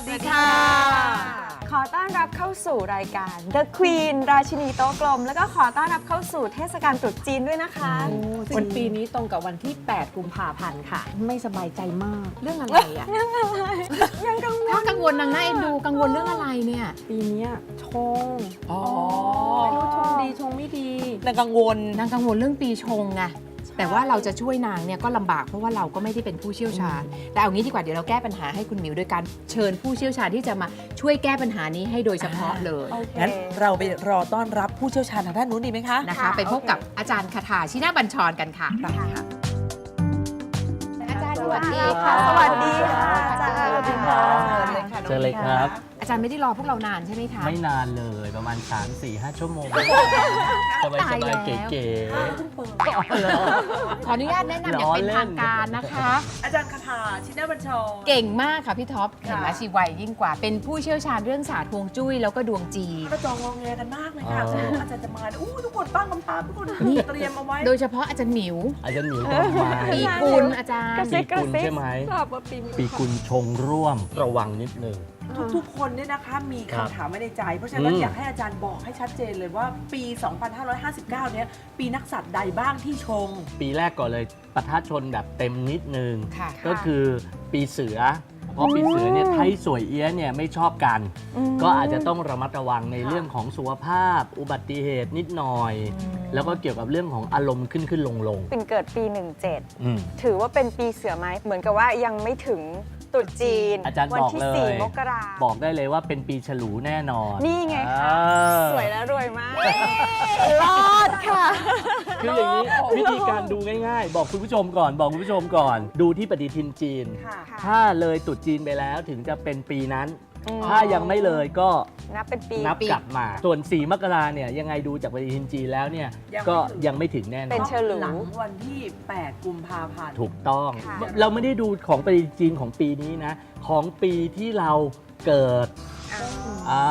วัสดีค่ะ ขอต้อนรับเข้าสู่รายการ The Queen ราชินีโต๊ะกลม แล้วก็ขอต้อนรับเข้าสู่เทศกาลตรุษจีนด้วยนะคะวันปีนี้ตรงกับวันที่ 8 กุมภาพันธ์ค่ะ ไม่สบายใจมาก เรื่องอะไรอะ ยังอะไรยังกังวถ้าลกังวลนางน่าเอ็นดูกังวลเรื่องอะไรเนี่ย ปีเนี้ยชงอ๋อไม่รู้ชงดีชงไม่ดีนางกังวลนางกังวลเรื่องปีชงไง แต่ว่าเราจะช่วยนางเนี่ยก็ลำบากเพราะว่าเราก็ไม่ได้เป็นผู้เชี่ยวชาญ แต่เอางี้ดีกว่าเดี๋ยวเราแก้ปัญหาให้คุณหมิวโดยการเชิญผู้เชี่ยวชาญที่จะมาช่วยแก้ปัญหานี้ให้โดยเฉพาะเลยโอเคงั้นเราไปรอต้อนรับผู้เชี่ยวชาญทางด้านนู้นดีไหมคะ นะคะค่ะไปพบโอเคกับอาจารย์คาถาชินาบัญชรกันค่ะค่ะอาจารย์สสวัวัสสดีดีค่ะค่ะ สวัสดีค่ะอาจารย์ สวัสดีค่ะเชิญเลยครับอา จารย์ไม่ได้รอพวกเรานานใช่ไหมคะ ไม่นานเลยประมาณ 3 4 5 ชั่วโมง สบายตายสแล้บายว เก๋ขออนุญาตแนะนำอย่างเป็นล้อเล่นทางการนะคะ อาจารย์คาถาชินาบัญชร เก่งมากค่ะพี่ท็อปเห็นไหมค่ะ ชีวัยยิ่งกว่า เป็นผู้เชี่ยวชาญเรื่องศาสตร์ฮวงจุ้ยแล้วก็ดวงจีนกระจองงองแงกันมากเลยค่ะซึ่งอาจารย์จะมาอู้ทุกคนตั้งคำถามทุกคนนี่เตรียมเอาไว้ โดยเฉพาะอาจารย์หมิวอาจารย์หมิวต้องมาปีกุลอาจารกระย์ซิบกระปีกุลซิบใช่ไหม ทราบว่าปีนี้ปีกุลชงร่วมระวังนิดนึง ทุกๆ คนเนี่ยนะคะมีครับคำถามไว้ในใจ เพราะฉะนั้นอืม อยากให้อาจารย์บอกให้ชัดเจนเลยว่าปี 2559 เนี่ยปีนักสัตว์ใดบ้างที่ชง ปีแรกก่อนเลยปะทะชนแบบเต็มนิดนึง ค่ะ ก็คือปีเสือ เพราะปีเสือเนี่ยไทยสวยเอี้ยะเนี่ยไม่ชอบกัน ม ก็อาจจะต้องระมัดระวังในค่ะ เรื่องของสุขภาพ อุบัติเหตุนิดหน่อย แล้วก็เกี่ยวกับเรื่องของอารมณ์ขึ้นขึ้นลงลงปิ่นเกิดปีๆอืม17ถือว่าเป็นปีเสือไหมเหมือนกับว่ายังไม่ถึง ตรุษจีน อาจารย์วับอกที่เลยสี่มกราบอกได้เลยว่าเป็นปีฉลูแน่นอนนี่ไงคะอ่าสวยและรวยมากรอดค่ะ คืออย่างนี้วิธีการดูง่าย ๆ บอกคุณผู้ชมก่อน บอกคุณผู้ชมก่อน ดูที่ปฏิทินจีน ค่ะค่ะถ้าเลยตรุษจีนไปแล้วถึงจะเป็นปีนั้นอืม ถ้ายังไม่เลยก็นับเป็นปี นับกลับมา ส่วน 4 มกราเนี่ยยังไงดูจากปฏิทินจีนแล้วเนี่ยยังไม่ ก็ถึงยังไม่ถึงแน่นเป็อนนฉลูหลังวันที่ 8 กุมภาพันธ์ ถูกต้อง ค่ะเราไม่ได้ดูของปฏิทินจีนของปีนี้นะ ของปีที่เราเกิดอ่า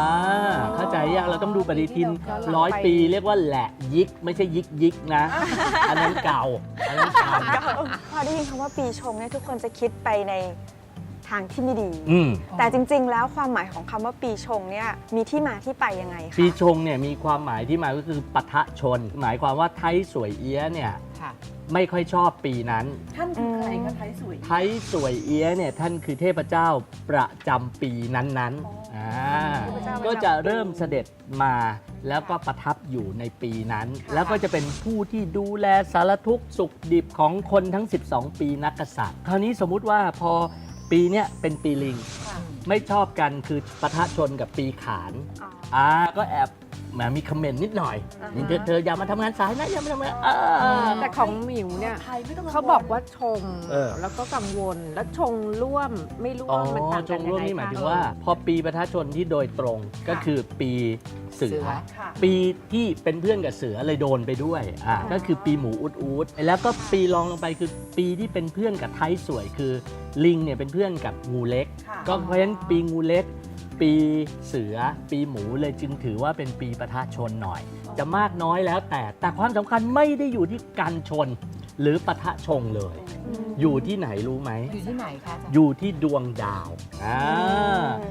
เข้าใจยังเราต้องดูปฏิทินร้อยปีเรียกว่าแหละยิก ไม่ใช่ยิกยิกนะ อันนั้นเก่าอันนั้นเก่า พอได้ยินคำว่าปีชงเนี่ยทุกคนจะคิดไปใน ทางที่ไม่ดี อืมแต่จริง ๆ แล้วความหมายของคำว่าปีชงเนี่ยมีที่มาที่ไปยังไงคะปีชงเนี่ยมีความหมายที่มาก็คือปะทะชน หมายความว่าไทยสวยเอี้ยะเนี่ยค่ะ ไม่ค่อยชอบปีนั้น ท่านคือใครคะไทยสวย ไทยสวยเอี้ยะเนี่ยท่านคือเทพเจ้าประจำปีนั้นอ๋อๆอ่อ่าเทพเจ้าประจำปี ก็จะเริ่มเสด็จมาแล้วก็ประทับอยู่ในปีนั้น แล้วก็จะเป็นผู้ที่ดูแลสารทุกข์สุขดิบของคนทั้ง 12 ปีนักกษัตริย์ คราวนี้สมมุติว่าพอ ปีเนี้ยเป็นปีลิง ค่ะ ไม่ชอบกันคือปะทะชนกับปีขานอ๋ออ่าก็แอบ แหมมีคอมเมนต์นิดหน่อยอ่าฮะ นี่เธอเธออย่ามาทำงานสายนะอย่ามาทำงานอ่าแต่แต่ของหมิวเนี่ย ไทยไม่ต้องงวลเขาบอกว่าชงเออ แล้วก็กังวลแล้วชงร่วมไม่ร่วอ๋อมมันต่างจกันงยัร่วงมไงนี่หมายคะถึงว่า พอปีประทะชนที่โดยตรงก็คือปีเสืเสือ อ ค่ะ ปีที่เป็นเพื่อนกับเสือเลยโดนไปด้วยอ่าก็คือปีหมูอุดอุดแล้วก็ปีรองลงไปคือปีที่เป็นเพื่อนกับไทยสวยคือลิงเนี่ยเป็นเพื่อนกับงูเล็ก ค่ะ ก็เพราะฉะนั้นปีงูเล็ก ปีเสือ ปีหมูเลยจึงถือว่าเป็นปีประทะชนหน่อย จะมากน้อยแล้วแต่แต่ความสำคัญไม่ได้อยู่ที่การชน หรือปะทะชงเลย อยู่ที่ไหนรู้ไหม อยู่ที่ไหนคะอาจารย์อยู่ที่ดวงดาวอ่า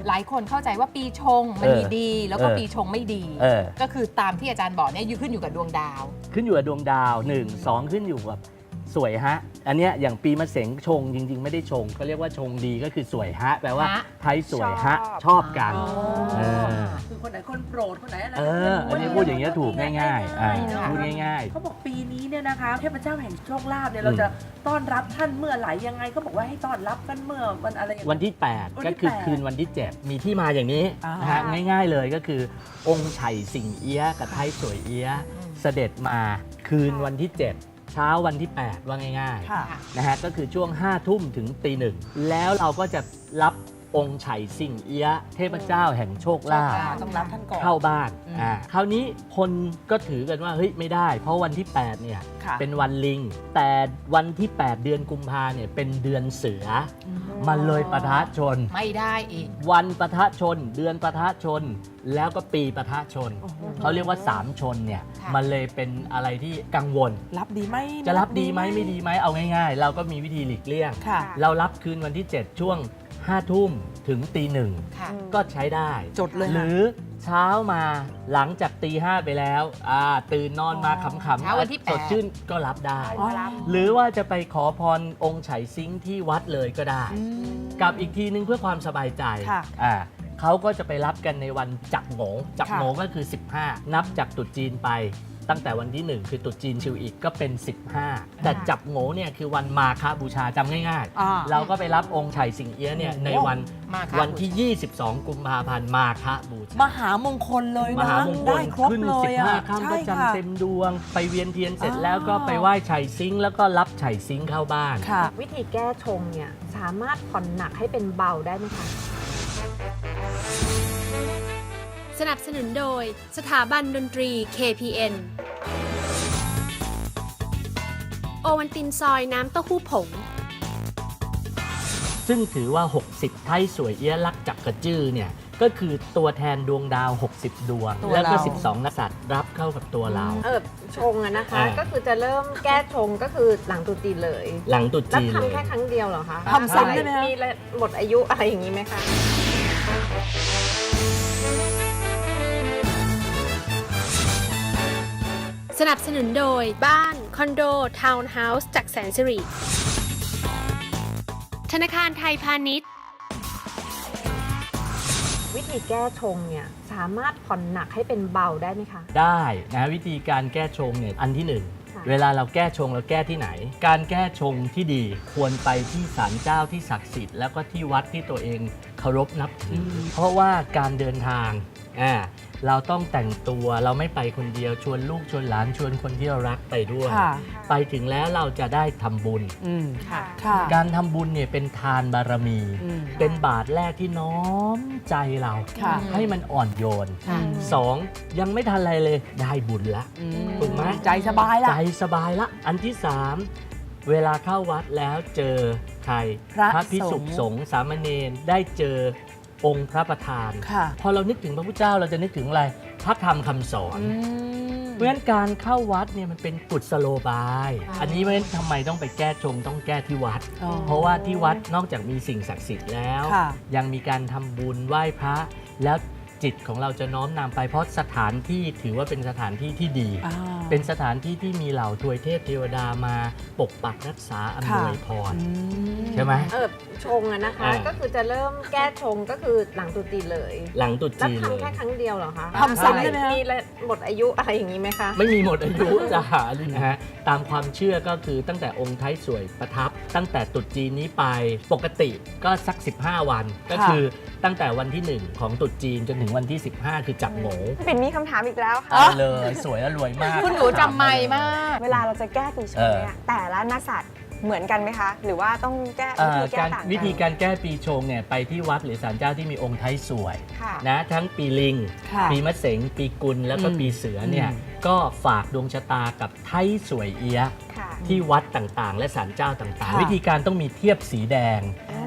หลายคนเข้าใจว่าปีชงมันเออมีดี แล้วก็เออ ปีชงไม่ดี เออ ก็คือตามที่อาจารย์บอกเนี่ยอยู่ขึ้นอยู่กับดวงดาว ขึ้นอยู่กับดวงดาวหนึ่งสองขึ้นอยู่กับ สวยฮะ อันเนี้ยอย่างปีมะเสงชงจริง ๆ ไม่ได้ชงเขาเรียกว่าชงดีก็คือสวยฮะ แปลว่าฮะ ไทยสวยฮะ ชอบชอบกันอ๋อเออ คือคนไหนคนโปรดคนไหนอะไรเออ อันนี้พูดอย่างเงี้ยถูกง่ายๆอ่าเนอะ พูดง่าย เขาบอกปีนี้เนี่ยนะคะเทพเจ้าแห่งโชคลาภเนี่ยอืมเราจะต้อนรับท่านเมื่อไหร่ยังไงก็บอกว่าให้ต้อนรับกันเมื่อวันอะไรอย่างวันที่วัน8ที่ก็คือแปด คืนวันที่ 7 มีที่มาอย่างนี้อ่าน นะฮะง่ายๆเลยก็คือองค์ไฉสิงเอี้ยะกับไทยสวยเอี้ยะเสด็จมาคืนวันที่7เช้าวันที่ 8 ว่าง่ายค่ะ ๆนะฮะก็คือช่วง5ทุ่มถึงตีหนึ่งแล้วเราก็จะรับ องค์ไฉสิงเอี้ยะเทพเจ้าแห่งโชคลาภต้องรับท่านก่อน เข้าบ้านอืมอ่าคราวนี้คนก็ถือกันว่าเฮ้ยไม่ได้ เพราะวันที่ 8 เนี่ย ค่ะ เป็นวันลิง แต่วันที่ 8 เดือนกุมภาเนี่ยเป็นเดือนเสืออมันเลยปะทะชน ไม่ได้อีก วันปะทะชน เดือนปะทะชน แล้วก็ปีปะทะชน เขาเรียกว่า 3 ชนเนี่ย ค่ะ มันเลยเป็นอะไรที่กังวล รับดีไหมจะรับดีไหมไม่ดีไหมเอาง่ายๆ เราก็มีวิธีหลีกเลี่ยง ค่ะ เรารับคืนวันที่ 7 ช่วง 5 ทุ่มถึงตีหนึ่งค่ะก็ใช้ได้จดเลยหค่ะรือเช้ามาหลังจากตีห้าไปแล้วอ่าตื่นนอนมาขำๆเช้าวันที่สดแปดชื่นก็รับได้ อ๋อหรือว่าจะไปขอพรองค์ไฉซิงค์ที่วัดเลยก็ได้ กับอีกทีนึงเพื่อความสบายใจค่ะอ่าเขาก็จะไปรับกันในวันจักโหงจักค่ะโหงก็คือ 15 นับจากตรุษจีนไป ตั้งแต่วันที่ 1 คือตรุษจีนชิวอีกก็เป็น 15 แต่จับโหงเนี่ยคือวันมาคบูชาจำง่ายอ่า ๆ เราก็ไปรับองค์ไฉสิงเอี้ยะเนี่ยในวันมาค่ะวันที่ 22 กุมภาพันธ์มาคบูชามหามงคลเลยมนะ หามงคได้ลครบขึ้นเลยอะ15ค่ำพใช่ระจันทค่ะร์เต็มดวง ไปเวียนเทียนเสร็จอ่าแล้วก็ไปไหว้ไฉซิงค์แล้วก็รับไฉซิงค์เข้าบ้าน ค่ะ วิธีแก้ชงเนี่ยสามารถผ่อนหนักให้เป็นเบาได้ไหมคะ สนับสนุนโดยสถาบันดนตรี KPN โอวันตินซอยน้ำเต้าหู้ผง ซึ่งถือว่า 60 ไทยสวยเอี้ยะลักจักกระจื้อเนี่ยก็คือตัวแทนดวงดาว 60 ดวง ตัวแล้วก็เรา12นักษัตริย์รับเข้ากับตัวเรา เออชงอะนะคะ อ่า ก็คือจะเริ่มแก้ชงก็คือหลังตรุษจีนเลย หลังตรุษแล้วจีนเลยทำแค่ครั้งเดียวเหรอคะทำซ้ำได้ไหมคะ มีหมดอายุอะไรอย่างนี้ไหมคะ สนับสนุนโดยบ้าน คอนโด ทาวน์เฮาส์จากแสนสิริ ธนาคารไทยพาณิชย์ วิธีแก้ชงเนี่ยสามารถผ่อนหนักให้เป็นเบาได้ไหมคะ ได้นะวิธีการแก้ชงเนี่ยอันที่หนึ่งค่ะ เวลาเราแก้ชงเราแก้ที่ไหน การแก้ชงที่ดีควรไปที่ศาลเจ้าที่ศักดิ์สิทธิ์แล้วก็ที่วัดที่ตัวเองเคารพนับถืออเพราะว่าการเดินทางอ่า เราต้องแต่งตัวเราไม่ไปคนเดียวชวนลูกชวนหลานชวนคนที่เรารักไปด้วย ค่ะไปถึงแล้วเราจะได้ทำบุญ อืมค่ะ ค่ะ การทำบุญเนี่ยเป็นทานบารมี อืม เป็นบาทแรกที่น้อมใจเรา ค่ะ ให้มันอ่อนโยนค่ะ สองยังไม่ทันอะไรเลยได้บุญละ อืถูกไหม ใจสบายละ ใจสบายละ อันที่สามเวลาเข้าวัดแล้วเจอใครพระพิสุสงฆ์สงฆ์สามเณรได้เจอ องค์พระประธาน ค่ะพอเรานึกถึงพระพุทธเจ้าเราจะนึกถึงอะไรพระธรรมคำสอน อืม เพราะฉะนั้นการเข้าวัดเนี่ยมันเป็นกุศโลบายอ๋ออัอันนี้เพราะฉะนั้นทำไมต้องไปแก้ชงต้องแก้ที่วัด อ๋อเพราะว่าที่วัดนอกจากมีสิ่งศักดิ์สิทธิ์แล้ว ค่ะยังมีการทำบุญไหว้พระ แล้ว จิตของเราจะน้อมนำไปเพราะสถานที่ถือว่าเป็นสถานที่ที่ดี อ่า เป็นสถานที่ที่มีเหล่าทวยเทพเทวดามาปกปักรักษาอำนวยพร อืใช่ไหม เออชงอะนะคะ อ่า ก็คือจะเริ่มแก้ชงก็คือหลังตรุษจีนเลยหลังตรุษแล้วจีนเลทำย แค่ครั้งเดียวเหรอคะทำซ้ำได้ไหมคะ มีหมดอายุอะไรอย่างนี้ไหมคะ ไม่มีหมดอายุ จะหาเลยนะฮะ ตามความเชื่อก็คือตั้งแต่องค์ไทยสวยประทับ ตั้งแต่ตรุษจีนนี้ไปปกติก็สัก 15 วัน ก็คือตั้งแต่วันที่ 1 ของตรุษจีนจนถึงวันที่ 15 คือจับโหงปิ่นมีคำถามอีกแล้วค่ะ เอาเลยสวยและรวยมากคุณหนูจำไม่มาก เวลาเราจะแก้ปีชงเนี่ยแต่ละนักษัตริย์เหมือนกันไหมคะ หรือว่าต้องแก้เอ่วิอธีแก้การต่างกันวิธีการแก้ปีชงเนี่ยไปที่วัดหรือศาลเจ้าที่มีองค์ไทยสวย ค่ะ นะทั้งปีลิง ค่ะปีมะเสงปีกุล แล้วก็อืมปีเสือเนี่ยอืม ก็ฝากดวงชะตากับไทยสวยเอียะค่ะ ที่วัดต่างๆ และศาลเจ้าต่างค่ะๆวิธีการต้องมีเทียบสีแดง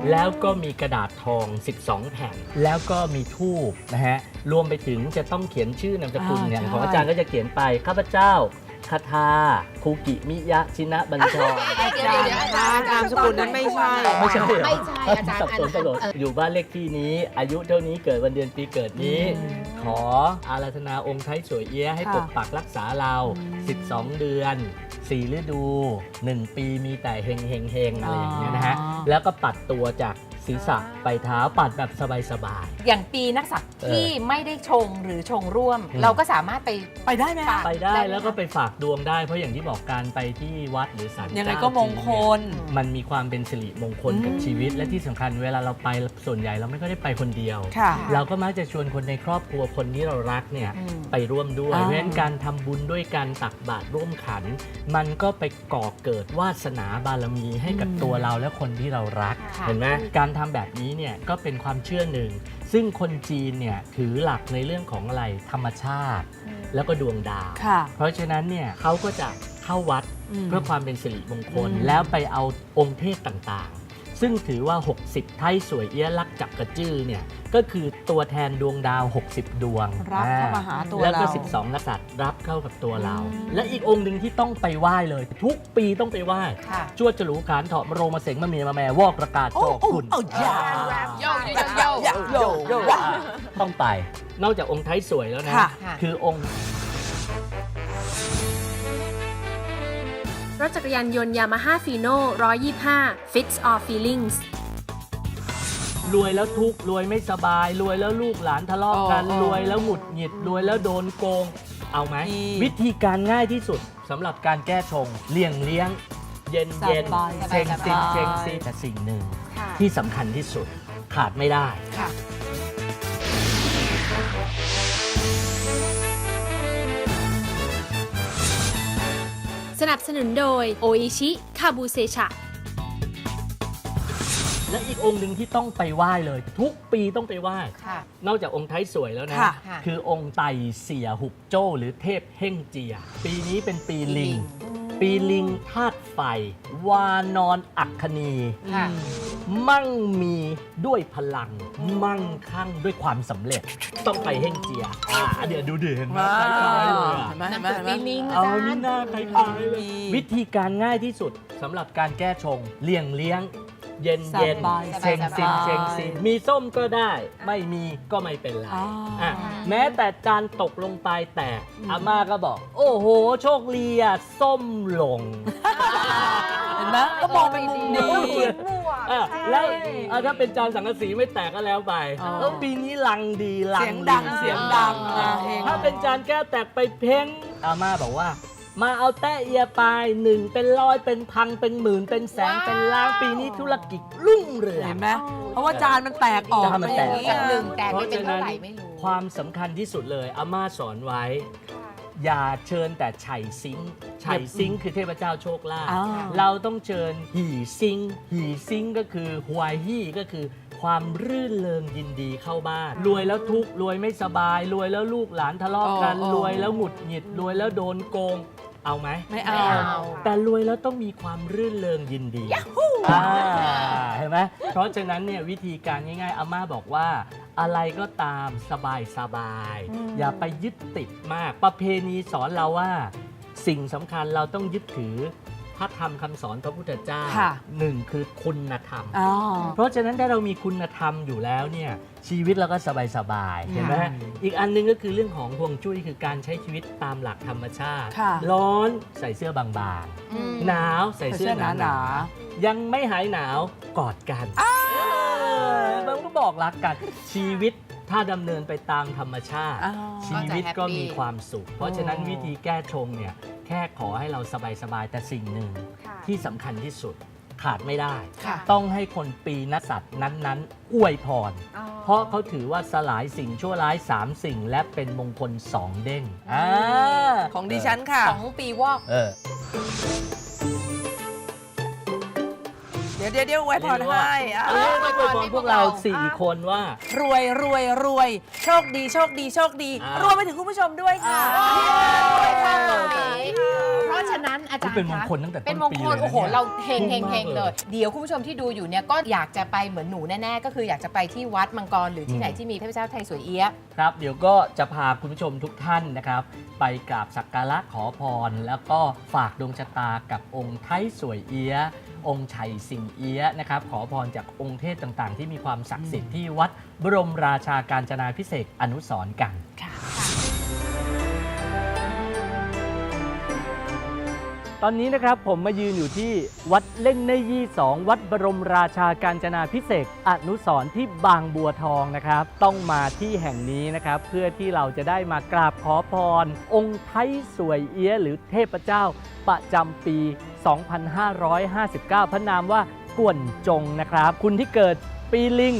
แล้วก็มีกระดาษทอง 12 แผ่น แล้วก็มีทูบนะฮะ รวมไปถึงจะต้องเขียนชื่อนามสกุลอ่าอย่างใช่ ของอาจารย์ก็จะเขียนไปข้าพเจ้า คาทาคูกิมิยะชินะบัญชรเดี๋ยวเดี๋ยวอาจารย์นามสกุลนั้นไม่ใช่ไม่ใช่เหรอไม่ใช่อาจารย์สับสนสับสนเอออยู่บ้านเลขที่นี้ อายุเท่านี้เกิดวันเดือนปีเกิดนี้อืมขออาราธนาองค์ไทยสวยเอี้ยะให้ค่ะปกปักรักษาเราอืม12 เดือน4ฤดู 1 ปีมีแต่เฮงเฮงเฮงอะไรอย่างเงี้ยนะฮะอ๋อแล้วก็ปัดตัวจาก ศีรษะไปเท้าปัดแบบสบายอย่างปีนักษัตริย์เออที่ไม่ได้ชงหรือชงร่วมอืมเราก็สามารถไปไปได้ไหมคะๆไปได้ได้ไหมแล้วก็ไปฝากดวงได้ เพราะอย่างที่บอกการไปที่วัดหรือศาลยังไงเจ้าก็มงคลจีนเนี่ยมันมีความเป็นสิริมงคลกับอืมชีวิต และที่สำคัญเวลาเราไปส่วนใหญ่เราไม่ค่อยได้ไปคนเดียว ค่ะ เราก็มักจะชวนคนในครอบครัวคนที่เรารักเนี่ยอืม ไปร่วมด้วย อ่า เพราะฉะนั้นการทำบุญด้วยการตักบาตรร่วมขัน มันก็ไปก่อเกิดวาสนาบารมีให้กับตัวเราและคนที่เรารัก ค่ะ เห็นไหมการทำแบบนี้เนี่ยก็เป็นความเชื่อหนึ่ง ซึ่งคนจีนเนี่ยถือหลักในเรื่องของอะไรธรรมชาติ แล้วก็ดวงดาวค่ะเพราะฉะนั้นเนี่ยเขาก็จะเข้าวัดอืมเพื่อความเป็นสิริมงคลอืมแล้วไปเอาองค์เทพต่างๆ ซึ่งถือว่า 60 ไทยสวยเอี้ยะลักจักกระจื้อเนี่ยก็คือตัวแทนดวงดาว 60 ดวงรับเข้ามาหาตัวแล้วก็เรา12นักษัตริย์รับเข้ากับตัวเราอืมและอีกองค์หนึ่งที่ต้องไปไหว้เลย ทุกปีต้องไปไหว้ค่ะจวดจรูขานเถาะมะโรงมาเสงมาเมียมาแม่วอกประกาศโจกคุณโอ้โอ้โยโยโยโยโยโยอ่าต้องไปนอกจากองค์ไทยสวยแล้วนะค่ะค่ะคือองค์ รถจักรยานยนต์ยามาฮ่าฟีโน่125 Fits All Feelings รวยแล้วทุกข์รวยไม่สบาย รวยแล้วลูกหลานทะเลาะกัน อ๋อรวยแล้วหงุดหงิด รวยแล้วโดนโกง เอาไหม ดี วิธีการง่ายที่สุดสำหรับการแก้ชงเลี่ยงเลี้ยง เย็นเย็นสบายเชงซิงสบาย เชงซีแต่สิ่งหนึ่ง ค่ะ ที่สำคัญที่สุดขาดไม่ได้ ค่ะ สนับสนุนโดยโออิชิคาบูเซชะ และอีกองค์หนึ่งที่ต้องไปไหว้เลย ทุกปีต้องไปไหว้ ค่ะ นอกจากองค์ไทยสวยแล้วนะ ค่ะค่ะ คือองค์ไตเสียหุบโจ้หรือเทพเฮ่งเจีย ปีนี้เป็นปีลิง ปีลิงธาตุไฟ วานอนอัคคณี ค่ะ มั่งมีด้วยพลัง มั่งคั่งด้วยความสำเร็จ ต้องไปเฮ่งเจีย อ่าเดี๋ยวดูดิเห็นไหมว้าคล้ายๆเลยอะเห็นไหมหนัเห็งนไหมสือเห็นไหมปีลิงอาเอาจารย์นี่หน้าคล้ายๆเลย มี วิธีการง่ายที่สุดสำหรับการแก้ชงเลี่ยงเลี้ยง เย็นเย็นสบายเชงซินสบายเชงซินมีส้มก็ได้ ไม่มีก็ไม่เป็นไรอ๋ออ่อะแม้แต่จานตกลงไปแต่อาม่าก็บอก โอ้โห โชคดีอะส้มหลงเห็นไหมก็มองเป็นมุมดีคิดบวกอะใช่แล้วอะถ้าเป็นจานสังกะสีไม่แตกก็แล้วไปอ๋อแล้วปีนี้ลังดีลัเสียงดังลิเสียงดังอะเฮงถ้าเป็นจานแก้วแตกไปเพ้งอาม่าบอกว่า มาเอาแต้เอียไปหนึ่งเป็นร้อยเป็นพันเป็นหมื่นเป็นแสนเป็นล้านปีนี้ธุรกิจรุ่งเรือง เห็นไหมเพราะว่าจานมันแตกออกจานมันแตกไปอย่างจากนี้หนึ่งอะแต่ไม่เป็นเท่าไหร่ไม่รู้ ความสำคัญที่สุดเลยอาม่าสอนไว้ อย่าเชิญแต่ไฉซิงไฉซิงคือเทพเจ้าโชคลาภอ่าเราต้องเชิญหีซิงหีซิงก็คือฮวายฮี่ก็คือ ความรื่นเริงยินดีเข้าบ้าน รวยแล้วทุกข์รวยไม่สบาย รวยแล้วลูกหลานทะเลาะกัน อ๋ออ๋อ รวยแล้วหงุดหงิดรวยแล้วโดนโกง เอาไหมไม่เอาไม่เอา แต่รวยแล้วต้องมีความรื่นเริงยินดีอ่าเห็นไหมเพราะฉะนั้นเนี่ยวิธีการง่ายๆอาม่าบอกว่า อะไรก็ตามสบายสบายๆอย่าไปยึดติดมาก ประเพณีสอนเราว่า สิ่งสำคัญเราต้องยึดถือพ ระธรรมคำสอนพระพุทธเจ้าค่ะ หนึ่งคือคุณธรรม อ๋อ เพราะฉะนั้นถ้าเรามีคุณธรรมอยู่แล้วเนี่ยชีวิตเราก็สบายสบายๆเห็นไหมอีกอันหนึงก็คือเรื่องของห่วงจุ้ยคือการใช้ชีวิตตามหลักธรรมชาติ ค่ะ ร้อนใส่เสื้อบางอืม ๆ หนาวใส่ใส่เสื้เสื้ออหหนานาๆหนายังไม่หายหนาวกอดกันมันก็บอกรักกันชีวิตถ้าดำเนินไปตามธรรมชาติ อ๋อ ชีวิตก็ก็จะแฮปปี้มีความสุข เพราะฉะนั้นวิธีแก้ชงเนี่ยแค่ขอให้เราสบายๆแต่สิ่งหนึ่งค่ะ ที่สำคัญที่สุดขาดไม่ได้ ค่ะ ต้องให้คนปีนักษัตริย์นั้นๆ อวยพรเพราะเขาถือว่าสลายสิ่งชั่วร้าย 3 สิ่ง และเป็นมงคล 2 เด้งอ่าของดิฉันค่ะ ของปีวอก เออเดี๋ยวเดี๋ยวเดี๋ยวไว้พรให้อะเออไม่อวยพรพวกเรา4คนว่า รวยรวยรวย โชคดีโชคดีโชคดี อ่ารรวมไปถึงคุณผู้ชมด้วยค่ะอ่ารวยค่ะเพราะฉะนั้นอาจารย์เป็นมงคะคลตั้งแต่ต้นปีเป็นมงคลเลยนะโอ้โหเนี่ยเราเฮงเฮงมากเฮงเลยเลย เดี๋ยวคุณผู้ชมที่ดูอยู่เนี่ยก็อยากจะไปเหมือนหนูแน่ๆ ก็คืออยากจะไปที่วัดมังกรหรือที่ไหนอืมที่มีเทพเจ้าไทยสวยเอี้ยะ ครับเดี๋ยวก็จะพาคุณผู้ชมทุกท่านนะครับ ไปกราบสักการะขอพร แล้วก็ฝากดวงชะตากับองค์ไทยสวยเอี้ยะ องค์ชัยสิงเอี้ยะนะครับขอพรจากองค์เทพต่างๆ ที่มีความศักดิ์สิทธิ์ที่วัดบรมราชาการจนาพิเศษกอนุสรณ์กัน ค่ะ ตอนนี้นะครับผมมายืนอยู่ที่วัดเล่งในยี่สองวัดบรมราชาการจนาพิเศษกอนุสรณ์ที่บางบัวทองนะครับ ต้องมาที่แห่งนี้นะครับ เพื่อที่เราจะได้มากราบขอพร องค์ไทยสวยเอี้ยหรือเทพเจ้าประจำปี 2559 พระนามว่ากวนจงนะครับ คุณที่เกิดปีลิง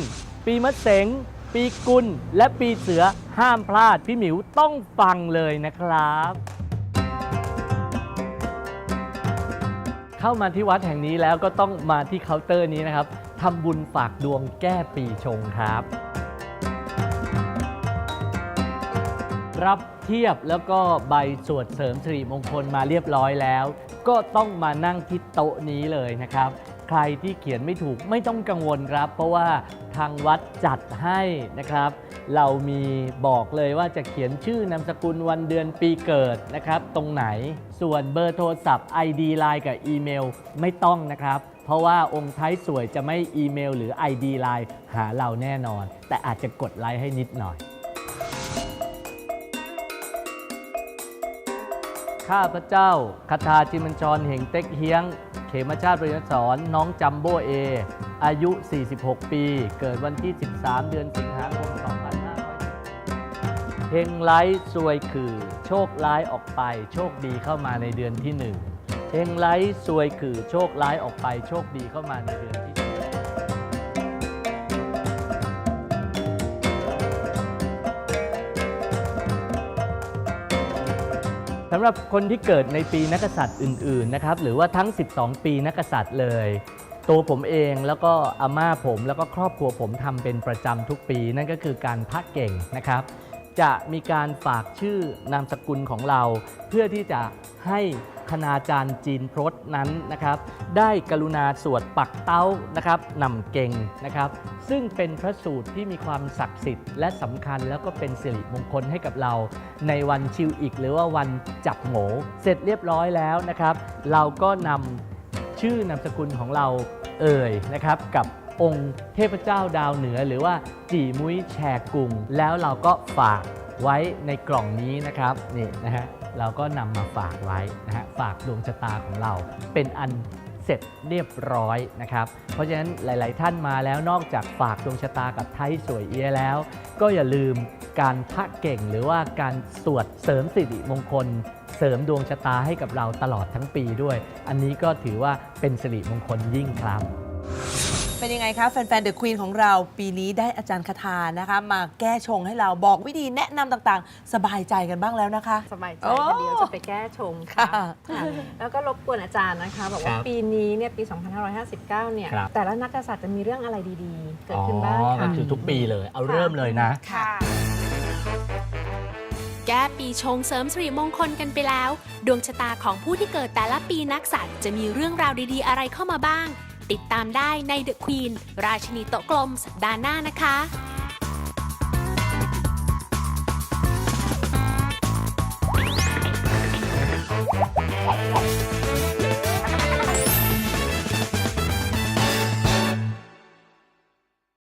ปีมะเสงปีกุลและปีเสือห้ามพลาดพี่หมิวต้องฟังเลยนะครับ เข้ามาที่วัดแห่งนี้แล้วก็ต้องมาที่เคาน์เตอร์นี้นะครับทำบุญฝากดวงแก้ปีชงครับ รับเทียบแล้วก็ใบสวดเสริมสิริมงคลมาเรียบร้อยแล้ว ก็ต้องมานั่งที่โต๊ะนี้เลยนะครับ ใครที่เขียนไม่ถูกไม่ต้องกังวลครับ เพราะว่าทางวัดจัดให้นะครับ เรามีบอกเลยว่าจะเขียนชื่อนามสกุลวันเดือนปีเกิดนะครับ ตรงไหนส่วนเบอร์โทรศัพท์ ID Line กับอีเมลไม่ต้องนะครับ เพราะว่าองค์ท้ายสวยจะไม่อีเมล หรือ ID Line หาเราแน่นอน แต่อาจจะกดไลค์ให้นิดหน่อยข้าพระเจ้าคาทาจิมันจรเหงเต็กเฮียง เขมชาติประยศรน้องจัมโบเอ อายุ 46 ปี เกิดวันที่ 13 เดือนสิงหาคม 2500เฮงไลท์ซวยคือ โชคร้ายออกไป โชคดีเข้ามาในเดือนที่หนึ่งเฮงไลท์ซวยคือ โชคร้ายออกไป โชคดีเข้ามาในเดือนที่ำหรับคนที่เกิดในปีนักษัตริย์อื่นๆนะครับหรือว่าทั้ง 12 ปีนักษัตริย์เลย ตัวผมเองแล้วก็อาม่าผมแล้วก็ครอบครัวผมทำเป็นประจำทุกปี นั่นก็คือการพักเก่งนะครับ จะมีการฝากชื่อนามสกุลของเรา เพื่อที่จะให้ คณาจารย์จีนพรตนั้นนะครับ ได้กรุณาสวดปักเต้านะครับนำเก่งนะครับ ซึ่งเป็นพระสูตรที่มีความศักดิ์สิทธิ์และสำคัญแล้วก็เป็นสิริมงคลให้กับเรา ในวันชิวอีกหรือว่าวันจับโหงเสร็จเรียบร้อยแล้วนะครับ เราก็นำชื่อนามสกุลของเราเอ่ยนะครับกับองค์เทพเจ้าดาวเหนือ หรือว่าจีมุ้ยแชกุงแล้วเราก็ฝากไว้ในกล่องนี้นะครับนี่นะฮะ เราก็นำมาฝากไว้นะฮะฝากดวงชะตาของเรา เป็นอันเสร็จเรียบร้อยนะครับ เพราะฉะนั้นหลาย ๆ ท่านมาแล้วนอกจากฝากดวงชะตากับไทยสวยเอียแล้ว ก็อย่าลืมการพระเก่งหรือว่าการสวดเสริมสิริมงคล เสริมดวงชะตาให้กับเราตลอดทั้งปีด้วย อันนี้ก็ถือว่าเป็นสิริมงคลยิ่งครับ เป็นยังไงคะแฟนๆเดอะควีนของเราปีนี้ได้อาจารย์คาทานะคะ มาแก้ชงให้เราบอกวิธีแนะนำต่างๆ สบายใจกันบ้างแล้วนะคะ สบายใจโอ้ค่ะเดี๋ยวจะไปแก้ชงค่ะ ค่ะ ค่ะแล้วก็รบกวนอาจารย์นะคะ บอกคว่ารับปีนี้เนี่ยปี 2559 เนี่ย ครับ แต่ละนักกษัตริย์จะมีเรื่องอะไรดีๆ เกิดขึ้นบ้างอ๋อค่ะก็คือทุกปีเลย เอาเริ่มเลยนะ ค่ะ แก้ปีชงเสริมสิริมงคลกันไปแล้ว ดวงชะตาของผู้ที่เกิดแต่ละปีนักษัตริย์จะมีเรื่องราวดีๆ อะไรเข้ามาบ้าง ติดตามได้ใน The Queen ราชินีโต๊ะกลมสัปดาห์หน้านะคะ